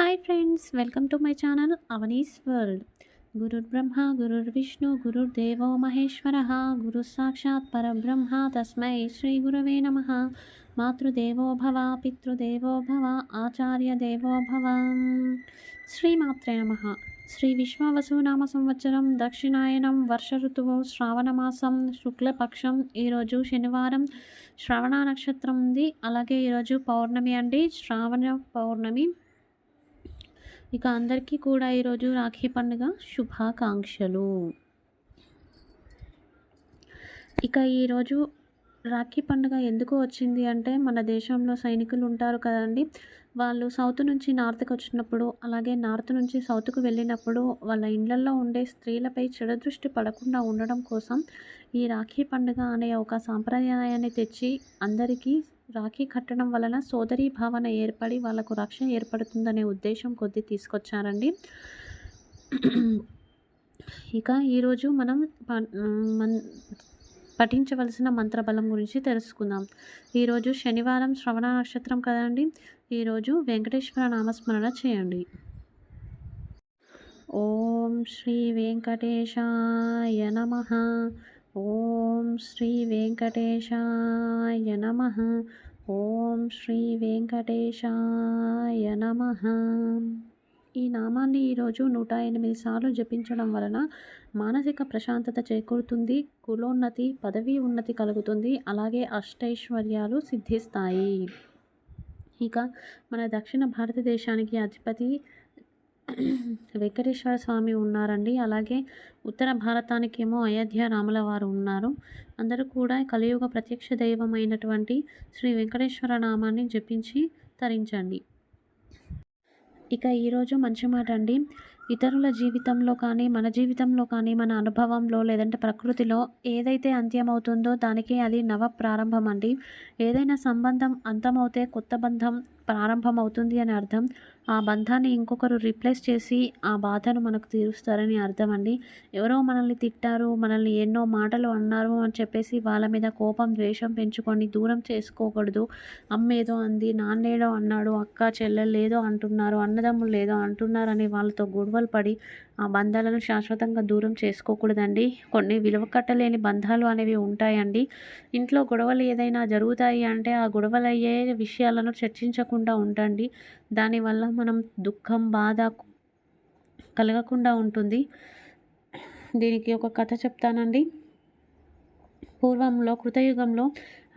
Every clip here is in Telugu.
Hi friends welcome to my channel Avani's world. గురుర్ బ్రహ్మ గురుర్ విష్ణు గురుర్ దేవో మహేశ్వర గురు సాక్షాత్ పరబ్రహ్మ తస్మై శ్రీ గురవే నమ. మాతృదేవో భవ పితృదేవో భవ ఆచార్య దేవో భవ. శ్రీమాత్రే నమ. శ్రీ విశ్వవసునామ సంవత్సరం దక్షిణాయనం వర్ష ఋతువు శ్రావణమాసం శుక్లపక్షం. ఈరోజు శనివారం శ్రవణ నక్షత్రం ఉంది. అలాగే ఈరోజు పౌర్ణమి అండి. శ్రావణ పౌర్ణమి ఇక అందరికీ కూడా ఈరోజు రాఖీ పండుగ శుభాకాంక్షలు. ఇక ఈరోజు రాఖీ పండుగ ఎందుకు వచ్చింది అంటే మన దేశంలో సైనికులు ఉంటారు కదండి. వాళ్ళు సౌత్ నుంచి నార్త్కి వచ్చినప్పుడు అలాగే నార్త్ నుంచి సౌత్కు వెళ్ళినప్పుడు వాళ్ళ ఇళ్ళలో ఉండే స్త్రీలపై చెడు దృష్టి పడకుండా ఉండడం కోసం ఈ రాఖీ పండుగ అనే ఒక సాంప్రదాయాన్ని తెచ్చి అందరికీ రాఖీ కట్టడం వలన సోదరీ భావన ఏర్పడి వాళ్ళకు రక్షణ ఏర్పడుతుందనే ఉద్దేశం కొద్ది తీసుకొచ్చారండి. ఇక ఈరోజు మనం పఠించవలసిన మంత్రబలం గురించి తెలుసుకుందాం. ఈరోజు శనివారం శ్రవణ నక్షత్రం కదండి. ఈరోజు వెంకటేశ్వర నామస్మరణ చేయండి. ఓం శ్రీ వెంకటేశాయ నమ. ఓం శ్రీ వెంకటేశాయ నమ. ఓం శ్రీ వెంకటేశాయ నమ. ఈ నామాన్ని ఈరోజు నూట ఎనిమిది సార్లు జపించడం వలన మానసిక ప్రశాంతత చేకూరుతుంది కులోన్నతి పదవీ ఉన్నతి కలుగుతుంది అలాగే అష్టైశ్వర్యాలు సిద్ధిస్తాయి. ఇక మన దక్షిణ భారతదేశానికి అధిపతి వెంకటేశ్వర స్వామి ఉన్నారండి. అలాగే ఉత్తర భారతానికేమో అయోధ్య రాముల వారు ఉన్నారు. అందరూ కూడా కలియుగ ప్రత్యక్ష దైవమైనటువంటి శ్రీ వెంకటేశ్వర నామాన్ని జపించి తరించండి. ఇక ఈరోజు మంచి మాట అండి. ఇతరుల జీవితంలో కానీ మన జీవితంలో కానీ మన అనుభవంలో లేదంటే ప్రకృతిలో ఏదైతే అంత్యమవుతుందో దానికి అది నవ ప్రారంభం అండి. ఏదైనా సంబంధం అంతమవుతే కొత్త బంధం ప్రారంభమవుతుంది అని అర్థం. ఆ బంధాన్ని ఇంకొకరు రీప్లేస్ చేసి ఆ బాధను మనకు తీరుస్తారని అర్థం అండి ఎవరో మనల్ని తిట్టారు మనల్ని ఎన్నో మాటలు అన్నారు అని చెప్పేసి వాళ్ళ మీద కోపం ద్వేషం పెంచుకొని దూరం చేసుకోకూడదు. అమ్మేదో అంది నాన్నేదో అన్నాడు అక్క చెల్లెలు లేదో అంటున్నారు అన్నదమ్ములు లేదో అంటున్నారని వాళ్ళతో గొడవలు పడి ఆ బంధాలను శాశ్వతంగా దూరం చేసుకోకూడదండి. కొన్ని విలువ కట్టలేని బంధాలు అనేవి ఉంటాయండి. ఇంట్లో గొడవలు ఏదైనా జరుగుతాయి అంటే ఆ గొడవలు అయ్యే విషయాలను చర్చించకుండా ఉండండి. దానివల్ల మనం దుఃఖం బాధ కలగకుండా ఉంటుంది. దీనికి ఒక కథ చెప్తానండి. పూర్వంలో కృతయుగంలో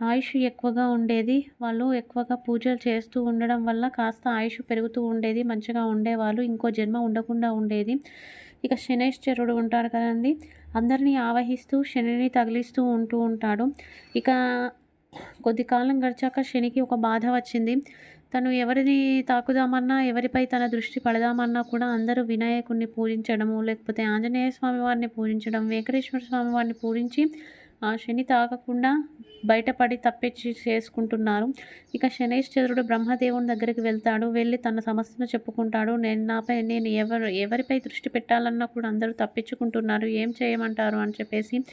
ఆయుష్ ఎక్కువగా ఉండేది. వాళ్ళు ఎక్కువగా పూజలు చేస్తూ ఉండడం వల్ల కాస్త ఆయుష్ పెరుగుతూ ఉండేది మంచిగా ఉండేవాళ్ళు. ఇంకో జన్మ ఉండకుండా ఉండేది. ఇక శనేశ్వరుడు ఉంటాడు కదండి. అందరినీ ఆవహిస్తూ శనిని తగిలిస్తూ ఉంటూ ఉంటాడు. ఇక కొద్ది కాలం గడిచాక శనికి ఒక బాధ వచ్చింది. తను ఎవరిని తాకుదామన్నా ఎవరిపై తన దృష్టి పడదామన్నా కూడా అందరూ వినాయకుడిని పూజించడము లేకపోతే ఆంజనేయ స్వామి వారిని పూజించడం వెంకటేశ్వర స్వామి వారిని పూజించి ఆ శని తాగకుండా బయటపడి తప్పించి చేసుకుంటున్నారు. ఇక శనేశ్వరుడు బ్రహ్మదేవుని దగ్గరికి వెళ్తాడు. వెళ్ళి తన సమస్యను చెప్పుకుంటాడు. నేను నాపై నేను ఎవరు ఎవరిపై దృష్టి పెట్టాలన్నా కూడా అందరూ తప్పించుకుంటున్నారు. ఏం చేయమంటారు? అని చెప్పేసి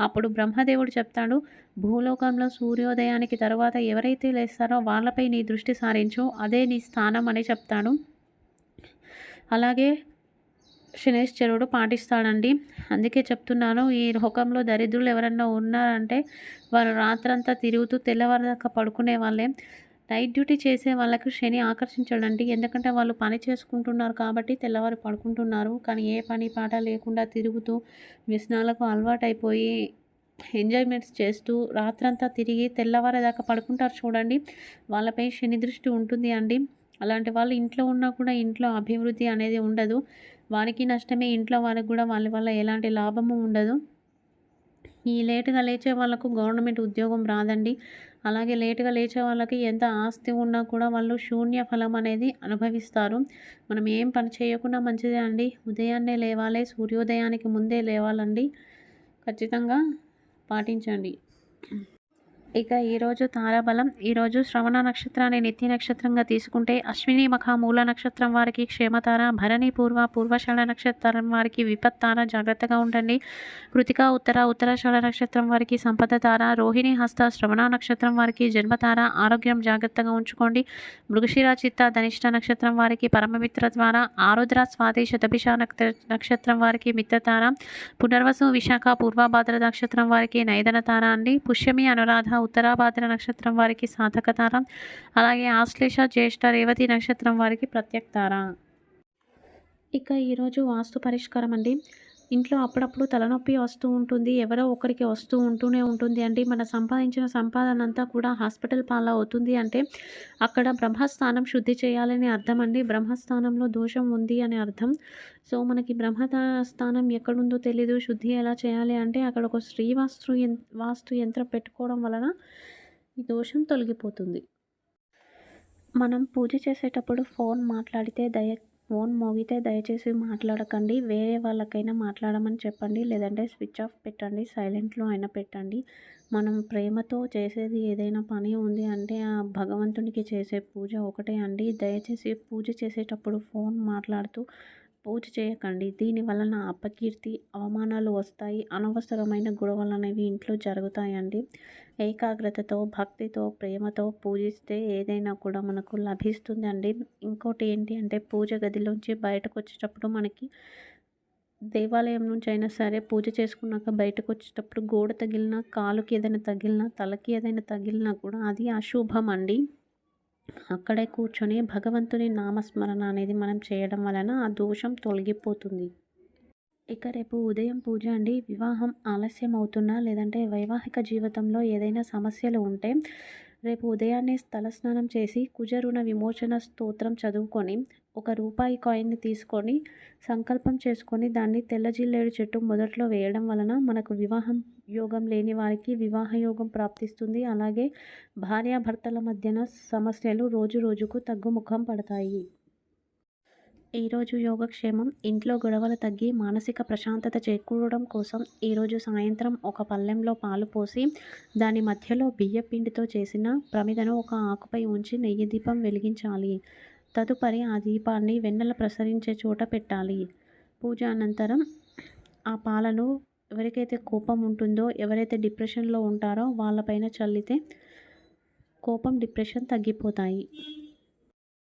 అప్పుడు బ్రహ్మదేవుడు చెప్తాడు. భూలోకంలో సూర్యోదయానికి తర్వాత ఎవరైతే లేస్తారో వాళ్ళపై నీ దృష్టి సారించు. అదే నీ స్థానం అని చెప్తాడు. అలాగే శనేశ్వరుడు పాటిస్తాడండి. అందుకే చెప్తున్నాను ఈ లోకంలో దరిద్రులు ఎవరన్నా ఉన్నారంటే వారు రాత్రంతా తిరుగుతూ తెల్లవారుదాకా పడుకునే వాళ్ళే. నైట్ డ్యూటీ చేసే వాళ్ళకు శని ఆకర్షించడండి. ఎందుకంటే వాళ్ళు పని చేసుకుంటున్నారు కాబట్టి తెల్లవారు పడుకుంటున్నారు. కానీ ఏ పని పాట లేకుండా తిరుగుతూ వ్యసనాలకు అలవాటైపోయి ఎంజాయ్మెంట్స్ చేస్తూ రాత్రంతా తిరిగి తెల్లవారేదాకా పడుకుంటారు చూడండి. వాళ్ళపై శని దృష్టి ఉంటుంది అండి. అలాంటి వాళ్ళు ఇంట్లో ఉన్నా కూడా ఇంట్లో అభివృద్ధి అనేది ఉండదు. వారికి నష్టమే ఇంట్లో వారికి కూడా వాళ్ళ వల్ల ఎలాంటి లాభము ఉండదు. ఈ లేటుగా లేచే వాళ్ళకు గవర్నమెంట్ ఉద్యోగం రాదండి. అలాగే లేటుగా లేచే వాళ్ళకి ఎంత ఆస్తి ఉన్నా కూడా వాళ్ళు శూన్య ఫలం అనేది అనుభవిస్తారు. మనం ఏం పని చేయకుండా మంచిదే అండి. ఉదయాన్నే లేవాలి సూర్యోదయానికి ముందే లేవాలండి. ఖచ్చితంగా పాటించండి. ఇక ఈరోజు తారాబలం. ఈరోజు శ్రవణ నక్షత్రాన్ని నిత్య నక్షత్రంగా తీసుకుంటే అశ్విని మఖ మూల నక్షత్రం వారికి క్షేమతార భరణి పూర్వ పూర్వశాల నక్షత్రం వారికి విపత్తార జాగ్రత్తగా ఉండండి. కృతిక ఉత్తర ఉత్తరశాల నక్షత్రం వారికి సంపద తార రోహిణి హస్త శ్రవణ నక్షత్రం వారికి జన్మతార ఆరోగ్యం జాగ్రత్తగా ఉంచుకోండి. మృగశిర చిత్త ధనిష్ట నక్షత్రం వారికి పరమమిత్ర ద్వారా ఆరుద్ర స్వాతి శతభిష నక్షత్రం వారికి మిత్రతార పునర్వసు విశాఖ పూర్వభాద్ర నక్షత్రం వారికి నైదన తార అండి. పుష్యమి అనురాధ ఉత్తరాభాద్ర నక్షత్రం వారికి సాధకతారం అలాగే ఆశ్లేష జ్యేష్ఠ రేవతి నక్షత్రం వారికి ప్రత్యక్తార. ఇక ఈరోజు వాస్తు పరిష్కారం అండి. ఇంట్లో అప్పుడప్పుడు తలనొప్పి వస్తూ ఉంటుంది. ఎవరో ఒకరికి వస్తూ ఉంటూనే ఉంటుంది. అండి మన సంపాదించిన సంపాదన అంతా కూడా హాస్పిటల్ పాల అవుతుంది అంటే అక్కడ బ్రహ్మస్థానం శుద్ధి చేయాలని అర్థం అండి. బ్రహ్మస్థానంలో దోషం ఉంది అని అర్థం. సో మనకి బ్రహ్మ స్థానం ఎక్కడుందో తెలీదు. శుద్ధి ఎలా చేయాలి అంటే అక్కడ ఒక శ్రీవాస్తు వాస్తు యంత్రం పెట్టుకోవడం వలన ఈ దోషం తొలగిపోతుంది. మనం పూజ చేసేటప్పుడు ఫోన్ మాట్లాడితే దయ ఫోన్ మోగితే దయచేసి మాట్లాడకండి. వేరే వాళ్ళకైనా మాట్లాడమని చెప్పండి. లేదంటే స్విచ్ ఆఫ్ పెట్టండి. సైలెంట్లో అయినా పెట్టండి. మనం ప్రేమతో చేసేది ఏదైనా పని ఉంది అంటే ఆ భగవంతునికి చేసే పూజ ఒకటే అండి. దయచేసి పూజ చేసేటప్పుడు ఫోన్ మాట్లాడుతూ పూజ చేయకండి. దీని వలన అపకీర్తి అవమానాలు వస్తాయి. అనవసరమైన గొడవలు అనేవి ఇంట్లో జరుగుతాయండి. ఏకాగ్రతతో భక్తితో ప్రేమతో పూజిస్తే ఏదైనా కూడా మనకు లభిస్తుందండి. ఇంకోటి ఏంటి అంటే పూజ గదిలోంచి బయటకు వచ్చేటప్పుడు మనకి దేవాలయం నుంచి అయినా సరే పూజ చేసుకున్నాక బయటకు వచ్చేటప్పుడు గోడ తగిలినా కాలుకి ఏదైనా తగిలినా తలకి ఏదైనా తగిలినా కూడా అది అశుభం అండి అక్కడే కూర్చొని భగవంతుని నామస్మరణ అనేది మనం చేయడం వలన ఆ దోషం తొలగిపోతుంది. ఇక రేపు ఉదయం పూజ అండి. వివాహం ఆలస్యం అవుతున్నా లేదంటే వైవాహిక జీవితంలో ఏదైనా సమస్యలు ఉంటే రేపు ఉదయాన్నే తలస్నానం చేసి కుజరుణ విమోచన స్తోత్రం చదువుకొని ఒక రూపాయి కాయిన్ని తీసుకొని సంకల్పం చేసుకొని దాన్ని తెల్ల జిల్లేడు చెట్టు మొదట్లో వేయడం వలన మనకు వివాహం యోగం లేని వారికి వివాహ యోగం ప్రాప్తిస్తుంది. అలాగే భార్యాభర్తల మధ్యన సమస్యలు రోజు రోజుకు తగ్గుముఖం పడతాయి. ఈరోజు యోగక్షేమం ఇంట్లో గొడవలు తగ్గి మానసిక ప్రశాంతత చేకూరడం కోసం ఈరోజు సాయంత్రం ఒక పళ్ళెంలో పాలు పోసి దాని మధ్యలో బియ్యపిండితో చేసిన ప్రమిదను ఒక ఆకుపై ఉంచి నెయ్యి దీపం వెలిగించాలి. తదుపరి ఆ దీపాన్ని వెన్నెల ప్రసరించే చోట పెట్టాలి. పూజ అనంతరం ఆ పాలను ఎవరికైతే కోపం ఉంటుందో ఎవరైతే డిప్రెషన్లో ఉంటారో వాళ్ళపైన చల్లితే కోపం డిప్రెషన్ తగ్గిపోతాయి.